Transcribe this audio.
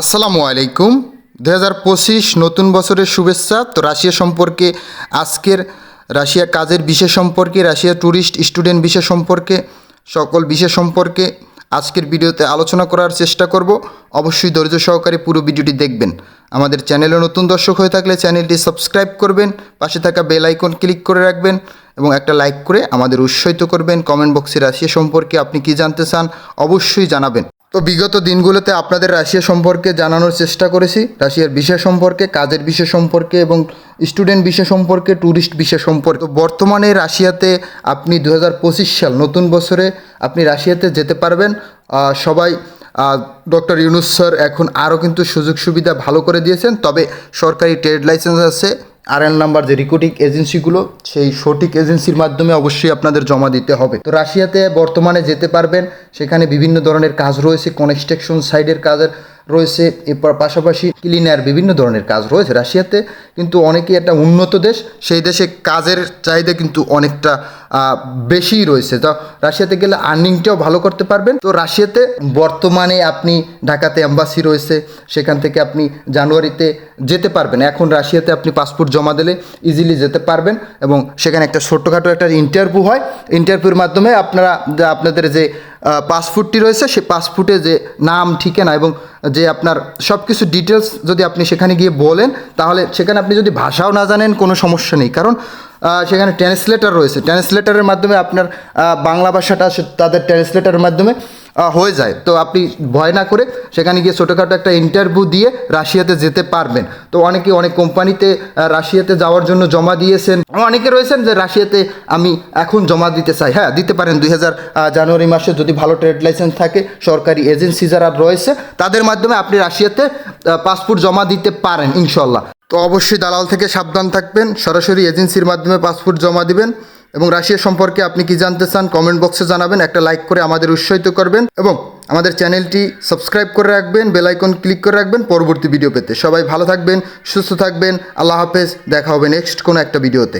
আসসালামু আলাইকুম। দু হাজার পঁচিশ নতুন বছরের শুভেচ্ছা। তো রাশিয়া সম্পর্কে আজকের রাশিয়া কাজের বিষয় সম্পর্কে, রাশিয়া ট্যুরিস্ট স্টুডেন্ট বিষয় সম্পর্কে, সকল বিষয় সম্পর্কে আজকের ভিডিওতে আলোচনা করার চেষ্টা করব। অবশ্যই ধৈর্য সহকারে পুরো ভিডিওটি দেখবেন। আমাদের চ্যানেলে নতুন দর্শক হয়ে থাকলে চ্যানেলটি সাবস্ক্রাইব করবেন, পাশে থাকা বেল আইকন ক্লিক করে রাখবেন এবং একটা লাইক করে আমাদের উৎসাহিত করবেন। কমেন্ট বক্সে রাশিয়া সম্পর্কে আপনি কি জানতে চান, অবশ্যই জানাবেন। তো বিগত দিনগুলোতে আপনাদের রাশিয়া সম্পর্কে জানানোর চেষ্টা করেছি। রাশিয়ার বিষয় সম্পর্কে, কাজের বিষয় সম্পর্কে এবং স্টুডেন্ট বিষয় সম্পর্কে ট্যুরিস্ট বিষয় সম্পর্কে। তো বর্তমানে রাশিয়াতে আপনি দু হাজার পঁচিশ সাল নতুন বছরে আপনি রাশিয়াতে যেতে পারবেন। সবাই ডক্টর ইউনুস স্যার এখন আরও কিন্তু সুযোগ সুবিধা ভালো করে দিয়েছেন। তবে সরকারি ট্রেড লাইসেন্স আছে। আর এন নাম্বার যে রিক্রুটিং এজেন্সিগুলো সেই সঠিক এজেন্সির মাধ্যমে অবশ্যই আপনাদের জমা দিতে হবে। তো রাশিয়াতে বর্তমানে যেতে পারবেন, সেখানে বিভিন্ন ধরনের কাজ রয়েছে কনস্ট্রাকশন সাইডের কাজের। রয়েছে। এরপর পাশাপাশি ক্লিনার বিভিন্ন ধরনের কাজ রয়েছে রাশিয়াতে। কিন্তু অনেকেই একটা উন্নত দেশ, সেই দেশে কাজের চাহিদা কিন্তু অনেকটা বেশিই রয়েছে। তো রাশিয়াতে গেলে আর্নিংটাও ভালো করতে পারবেন। তো রাশিয়াতে বর্তমানে আপনি ঢাকাতে অ্যাম্বাসি রয়েছে, সেখান থেকে আপনি জানুয়ারিতে যেতে পারবেন। এখন রাশিয়াতে আপনি পাসপোর্ট জমা দিলে ইজিলি যেতে পারবেন এবং সেখানে একটা ছোট্টখাটো একটা ইন্টারভিউ হয়। ইন্টারভিউর মাধ্যমে আপনারা, আপনাদের যে পাসপোর্টটি রয়েছে সেই পাসপোর্টে যে নাম, ঠিকানা এবং যে আপনার সব কিছু ডিটেলস যদি আপনি সেখানে গিয়ে বলেন, তাহলে সেখানে আপনি যদি ভাষাও না জানেন, কোনো সমস্যা নেই। কারণ সেখানে ট্রান্সলেটার রয়েছে। ট্রান্সলেটারের মাধ্যমে আপনার বাংলা ভাষাটা তাদের ট্রান্সলেটারের মাধ্যমে হয়ে যায়। তো আপনি ভয় না করে সেখানে গিয়ে ছোটোখাটো একটা ইন্টারভিউ দিয়ে রাশিয়াতে যেতে পারবেন। তো অনেকে অনেক কোম্পানিতে রাশিয়াতে যাওয়ার জন্য জমা দিয়েছেন। অনেকে রয়েছেন যে রাশিয়াতে আমি এখন জমা দিতে চাই। হ্যাঁ দিতে পারেন। দুই হাজার জানুয়ারি মাসে যদি ভালো ট্রেড লাইসেন্স থাকে, সরকারি এজেন্সি যারা রয়েছে, তাদের মাধ্যমে আপনি রাশিয়াতে পাসপোর্ট জমা দিতে পারেন ইনশাল্লাহ তো অবশ্যই দালাল থেকে সাবধান থাকবেন, সরাসরি এজেন্সির মাধ্যমে পাসপোর্ট জমা দিবেন এবং রাশিয়া সম্পর্কে আপনি কি জানতে চান কমেন্ট বক্সে জানাবেন, একটা লাইক করে আমাদের উৎসাহিত করবেন এবং আমাদের চ্যানেলটি সাবস্ক্রাইব করে রাখবেন, বেল আইকন ক্লিক করে রাখবেন পরবর্তী ভিডিও পেতে। সবাই ভালো থাকবেন, সুস্থ থাকবেন, আল্লাহ হাফেজ, দেখা হবে নেক্সট কোনো একটা ভিডিওতে।